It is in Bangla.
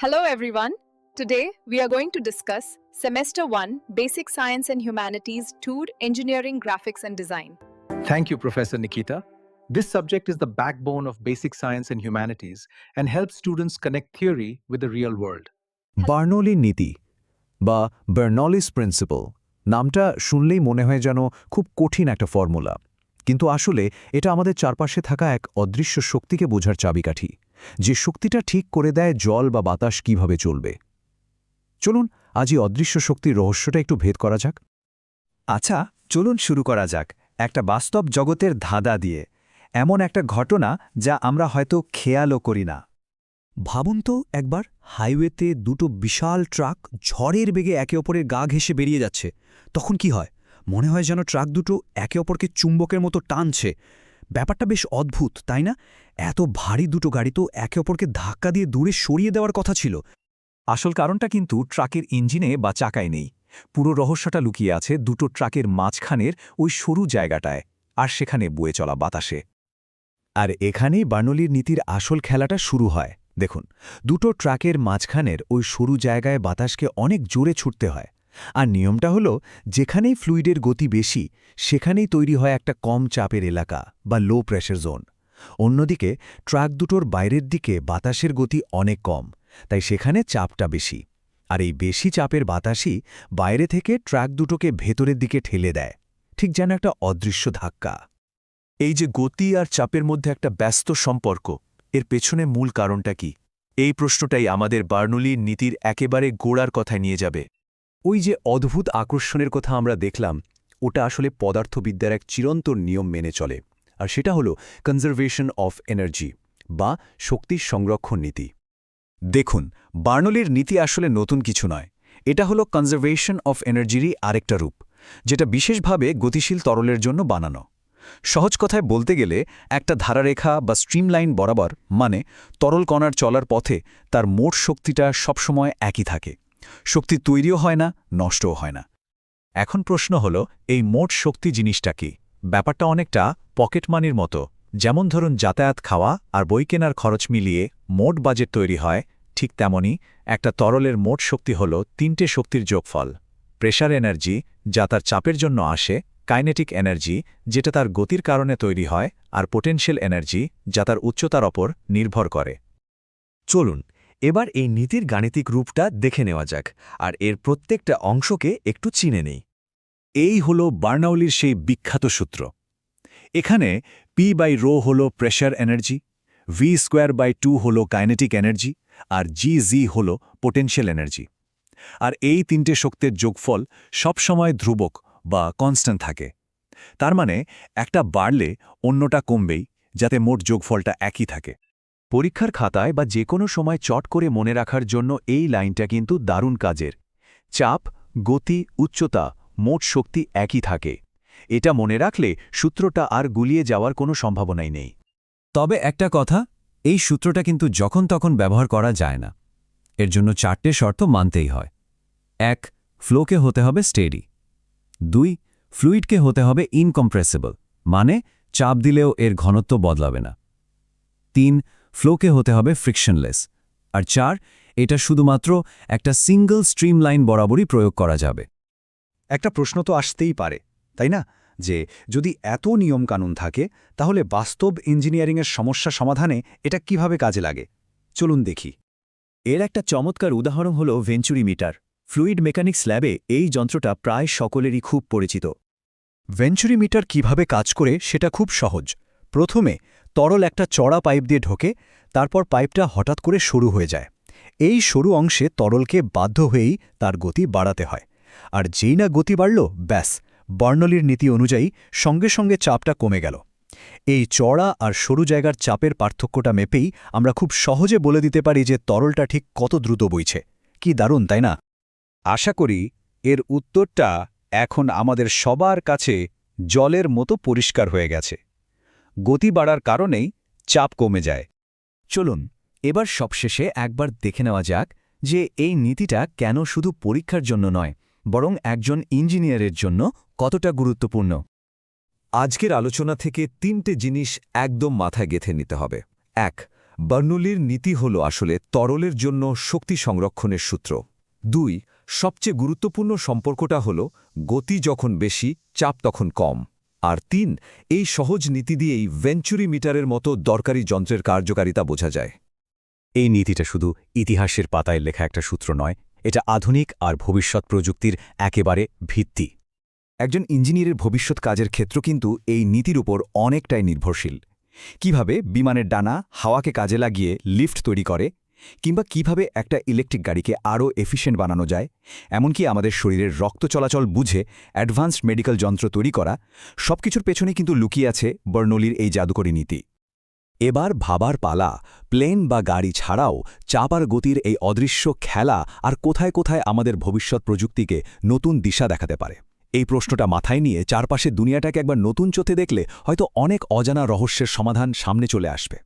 Hello, everyone. Today, we are going to discuss Semester 1 Basic Science and Humanities 2 Engineering, Graphics and Design. Thank you, Professor Nikita. This subject is the backbone of basic science and humanities and helps students connect theory with the real world. Bernoulli নীতি বা বার্নলিস প্রিন্সিপাল নামটা শুনলেই মনে হয় যেন খুব কঠিন একটা ফর্মুলা কিন্তু আসলে এটা আমাদের চারপাশে থাকা এক অদৃশ্য শক্তিকে বোঝার চাবিকাঠি যে শক্তিটা ঠিক করে দেয় জল বা বাতাস কীভাবে চলবে। চলুন, আজ এই অদৃশ্য শক্তির রহস্যটা একটু ভেদ করা যাক। আচ্ছা চলুন শুরু করা যাক। একটা বাস্তব জগতের ধাঁধা দিয়ে। এমন একটা ঘটনা যা আমরা হয়তো খেয়ালও করি না। ভাবুন তো, একবার হাইওয়েতে দুটো বিশাল ট্রাক ঝড়ের বেগে একে অপরের গা ঘেঁষে বেরিয়ে যাচ্ছে। তখন কি হয়? মনে হয় যেন ট্রাক দুটো একে অপরকে চুম্বকের মতো টানছে। ব্যাপারটা বেশ অদ্ভুত, তাই না? এত ভারী দুটো গাড়ি তো একে অপরকে ধাক্কা দিয়ে দূরে সরিয়ে দেওয়ার কথা ছিল। আসল কারণটা কিন্তু ট্রাকের ইঞ্জিনে বা চাকায় নেই। পুরো রহস্যটা লুকিয়ে আছে দুটো ট্রাকের মাঝখানের ওই সরু জায়গাটায়, আর সেখানে বয়ে চলা বাতাসে। আর এখানেই বার্নলির নীতির আসল খেলাটা শুরু হয়। দেখুন, দুটো ট্রাকের মাঝখানের ওই সরু জায়গায় বাতাসকে অনেক জোরে ছুটতে হয়। আর নিয়মটা হলো, যেখানেই ফ্লুইডের গতি বেশি, সেখানেই তৈরি হয় একটা কম চাপের এলাকা বা লো প্রেশার জোন অন্যদিকে ট্রাক দুটোর বাইরের দিকে বাতাসের গতি অনেক কম, তাই সেখানে চাপটা বেশি। আর এই বেশি চাপের বাতাসই বাইরে থেকে ট্রাক দুটোকে ভেতরের দিকে ঠেলে দেয়। ঠিক যেন একটা অদৃশ্য ধাক্কা। এই যে গতি আর চাপের মধ্যে একটা ব্যস্ত সম্পর্ক, এর পেছনে মূল কারণটা কি? এই প্রশ্নটাই আমাদের বার্নুলির নীতির একেবারে গোড়ার কথায় নিয়ে যাবে। ওই যে অদ্ভুত আকর্ষণের কথা আমরা দেখলাম, ওটা আসলে পদার্থবিদ্যার এক চিরন্তর নিয়ম মেনে চলে, আর সেটা হলো কনজারভেশন অফ এনার্জি বা শক্তির সংরক্ষণ নীতি। দেখুন, বার্নলির নীতি আসলে নতুন কিছু নয়, এটা হলো কনজারভেশন অফ এনার্জিরই আরেকটা রূপ, যেটা বিশেষভাবে গতিশীল তরলের জন্য বানানো। সহজ কথায় বলতে গেলে, একটা ধারারেখা বা স্ট্রিমলাইন বরাবর মানে তরল কণার চলার পথে তার মোট শক্তিটা সবসময় একই থাকে। শক্তি তৈরিও হয় না, নষ্টও হয় না। এখন প্রশ্ন হল, এই মোট শক্তি জিনিসটা কি? ব্যাপারটা অনেকটা পকেট মানির মতো। যেমন ধরুন, যাতায়াত খাওয়া আর বই কেনার খরচ মিলিয়ে মোট বাজেট তৈরি হয়, ঠিক তেমনি একটা তরলের মোট শক্তি হল তিনটে শক্তির যোগফল। প্রেশার এনার্জি, যা তার চাপের জন্য আসে, কাইনেটিক এনার্জি, যেটা তার গতির কারণে তৈরি হয়, আর পোটেনশিয়াল এনার্জি, যা তার উচ্চতার ওপর নির্ভর করে। চলুন এবার এই নীতির গাণিতিক রূপটা দেখে নেওয়া যাক, আর এর প্রত্যেকটা অংশকে একটু চিনে নেই। এই হল বার্নাউলির সেই বিখ্যাত সূত্র। এখানে পি বাই রো হল pressure energy V square by two হল কাইনেটিক এনার্জি আর জি জি হল পোটেনশিয়াল এনার্জি আর এই তিনটে শক্তির যোগফল সবসময় ধ্রুবক বা কনস্ট্যান্ট থাকে। তার মানে একটা বাড়লে অন্যটা কমবেই, যাতে মোট যোগফলটা একই থাকে। পরীক্ষার খাতায় বা যে কোনো সময় চট করে মনে রাখার জন্য এই লাইনটা কিন্তু দারুণ কাজের। চাপ, গতি, উচ্চতা, মোট শক্তি একই থাকে। এটা মনে রাখলে সূত্রটা আর গুলিয়ে যাওয়ার কোনো সম্ভাবনাই নেই। তবে একটা কথা, এই সূত্রটা কিন্তু যখন তখন ব্যবহার করা যায় না। এর জন্য চারটে শর্ত মানতেই হয়। এক, ফ্লোকে হতে হবে স্টেডি। দুই, ফ্লুইডকে হতে হবে ইনকম্প্রেসিবল মানে চাপ দিলেও এর ঘনত্ব বদলাবে না। তিন ফ্লোকে হতে হবে ফ্রিকশনলেস। আর চার, এটা শুধুমাত্র একটা সিঙ্গল স্ট্রিম লাইন বরাবরই প্রয়োগ করা যাবে। একটা প্রশ্ন তো আসতেই পারে, তাই না? যে, যদি এত নিয়মকানুন থাকে, তাহলে বাস্তব ইঞ্জিনিয়ারিংয়ের সমস্যা সমাধানে এটা কীভাবে কাজে লাগে? চলুন দেখি। এর একটা চমৎকার উদাহরণ হল ভেঞ্চুরি মিটার ফ্লুইড মেকানিক্স ল্যাবে এই যন্ত্রটা প্রায় সকলেরই খুব পরিচিত। ভেঞ্চুরি মিটার কীভাবে কাজ করে সেটা খুব সহজ। প্রথমে তরল একটা চড়া পাইপ দিয়ে ঢোকে, তারপর পাইপটা হঠাৎ করে সরু হয়ে যায়। এই সরু অংশে তরলকে বাধ্য হয়েই তার গতি বাড়াতে হয়। আর যেই না গতি বাড়ল, ব্যাস, বর্ণলির নীতি অনুযায়ী সঙ্গে সঙ্গে চাপটা কমে গেল। এই চড়া আর সরু জায়গার চাপের পার্থক্যটা মেপেই আমরা খুব সহজে বলে দিতে পারি যে তরলটা ঠিক কত দ্রুত বইছে। কি দারুণ, তাই না? আশা করি এর উত্তরটা এখন আমাদের সবার কাছে জলের মতো পরিষ্কার হয়ে গেছে। গতি বাড়ার কারণেই চাপ কমে যায়। চলুন, এবার সবশেষে একবার দেখে নেওয়া যাক যে এই নীতিটা কেন শুধু পরীক্ষার জন্য নয়, বরং একজন ইঞ্জিনিয়ারের জন্য কতটা গুরুত্বপূর্ণ। আজকের আলোচনা থেকে তিনটে জিনিস একদম মাথায় গেথে নিতে হবে। এক, বার্নুলির নীতি হল আসলে তরলের জন্য শক্তি সংরক্ষণের সূত্র। দুই, সবচেয়ে গুরুত্বপূর্ণ সম্পর্কটা হল গতি যখন বেশি, চাপ তখন কম। আর তিন এই সহজ নীতি দিয়েই ভেঞ্চুরি মিটারের মতো দরকারি যন্ত্রের কার্যকারিতা বোঝা যায়। এই নীতিটা শুধু ইতিহাসের পাতায় লেখা একটা সূত্র নয় এটা আধুনিক আর ভবিষ্যৎ প্রযুক্তির একেবারে ভিত্তি। একজন ইঞ্জিনিয়ারের ভবিষ্যৎ কাজের ক্ষেত্র কিন্তু এই নীতির উপর অনেকটাই নির্ভরশীল। কীভাবে বিমানের ডানা হাওয়াকে কাজে লাগিয়ে লিফট তৈরি করে কিংবা কীভাবে একটা ইলেকট্রিক গাড়িকে আরও এফিশিয়েন্ট বানানো যায়? এমনকি আমাদের শরীরের রক্ত চলাচল বুঝে অ্যাডভান্সড মেডিকেল যন্ত্র তৈরি করা, সবকিছুর পেছনে কিন্তু লুকিয়ে আছে বর্ণলির এই জাদুকরী নীতি। এবার ভাবার পালা, প্লেন বা গাড়ি ছাড়াও চাপ আর গতির এই অদৃশ্য খেলা আর কোথায় কোথায় আমাদের ভবিষ্যৎ প্রযুক্তিকে নতুন দিশা দেখাতে পারে? এই প্রশ্নটা মাথায় নিয়ে চারপাশে দুনিয়াটাকে একবার নতুন চোখে দেখলে হয়তো অনেক অজানা রহস্যের সমাধান সামনে চলে আসবে।